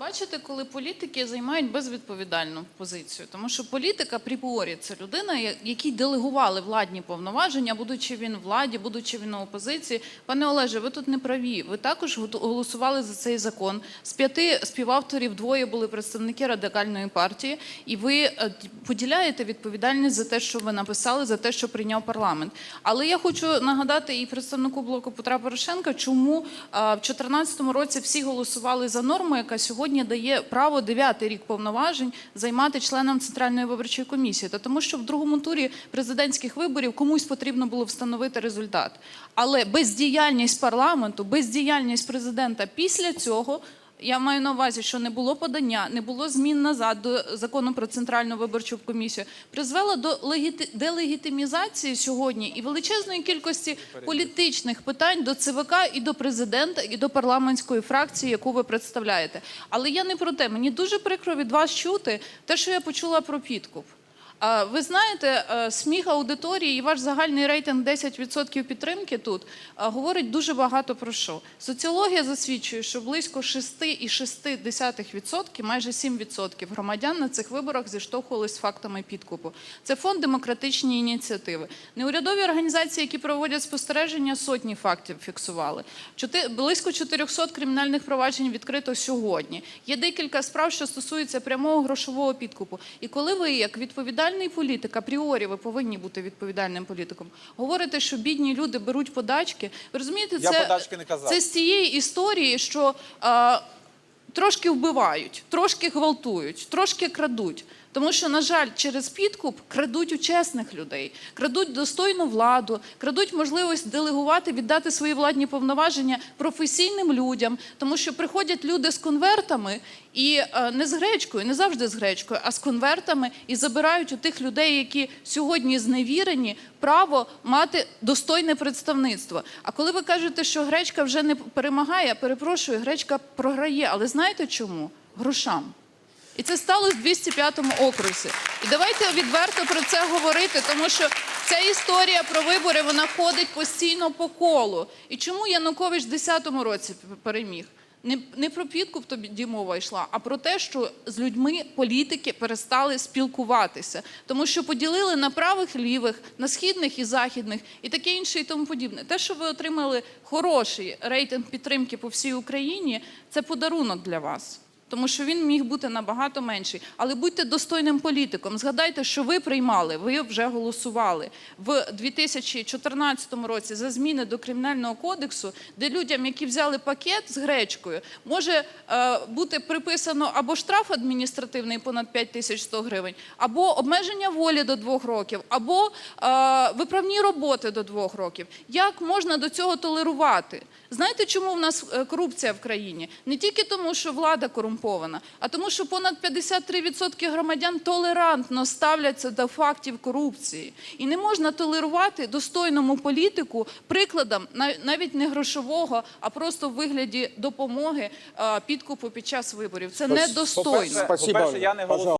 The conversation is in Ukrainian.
бачите, коли політики займають безвідповідальну позицію, тому що політика пріпорі це людина, якій делегували владні повноваження, будучи він владі, будучи він на опозиції. Пане Олеже, ви тут не праві. Ви також голосували за цей закон. З п'яти співавторів двоє були представники радикальної партії, і ви е, поділяєте відповідальність за те, що ви написали, за те, що прийняв парламент. Але я хочу нагадати і представнику блоку Петра Порошенка, чому е, в 2014 році всі голосували за норму, яка сьогодні дає право дев'ятий рік повноважень займати членом центральної виборчої комісії. Та тому, що в другому турі президентських виборів комусь потрібно було встановити результат. Але бездіяльність парламенту, бездіяльність президента після цього. Я маю на увазі, що не було подання, не було змін назад до закону про центральну виборчу комісію, призвела до легіти... делегітимізації сьогодні і величезної кількості політичних питань до ЦВК і до президента, і до парламентської фракції, яку ви представляєте. Але я не про те. Мені дуже прикро від вас чути те, що я почула про підкуп. Ви знаєте, е, сміх аудиторії і ваш загальний рейтинг 10% підтримки тут говорить дуже багато про що. Соціологія засвідчує, що близько 6,6%, майже 7% громадян на цих виборах зіштовхувалися з фактами підкупу. Це фонд демократичні ініціативи. Неурядові організації, які проводять спостереження, сотні фактів фіксували. Близько 400 кримінальних проваджень відкрито сьогодні. Є декілька справ, що стосуються прямого грошового підкупу. І коли ви, як відповідальний політик, апріорі ви повинні бути відповідальним політиком, говорите, що бідні люди беруть подачки. Ви розумієте, Я це, подачки не казав. це з цієї історії, що а, трошки вбивають, трошки гвалтують, трошки крадуть. Тому що, на жаль, через підкуп крадуть у чесних людей, крадуть достойну владу, крадуть можливість делегувати, віддати свої владні повноваження професійним людям, тому що приходять люди з конвертами і е, не з гречкою, не завжди з гречкою, а з конвертами і забирають у тих людей, які сьогодні зневірені, право мати достойне представництво. А коли ви кажете, що гречка вже не перемагає, перепрошую, гречка програє. Але знаєте чому? Грошам. І це сталося в 205-му окрузі. І давайте відверто про це говорити, тому що ця історія про вибори вона ходить постійно по колу. І чому Янукович в 10-му році переміг? Не, не про підкуп тобі мова йшла, а про те, що з людьми політики перестали спілкуватися, тому що поділили на правих, лівих, на східних і західних, і таке інше, і тому подібне. Те, що ви отримали хороший рейтинг підтримки по всій Україні, це подарунок для вас. Тому що він міг бути набагато менший. Але будьте достойним політиком. Згадайте, що ви приймали, ви вже голосували в 2014 році за зміни до кримінального кодексу, де людям, які взяли пакет з гречкою, може е, бути приписано або штраф адміністративний понад 5100 гривень, або обмеження волі до двох років, або е, виправні роботи до двох років. Як можна до цього толерувати? Знаєте, чому в нас е, корупція в країні? Не тільки тому, що влада корумпована, а тому, що понад 53% громадян толерантно ставляться до фактів корупції. І не можна толерувати достойному політику прикладам нав- навіть не грошового, а просто в вигляді допомоги підкупу під час виборів. Це недостойно. По-перше, я не голосую.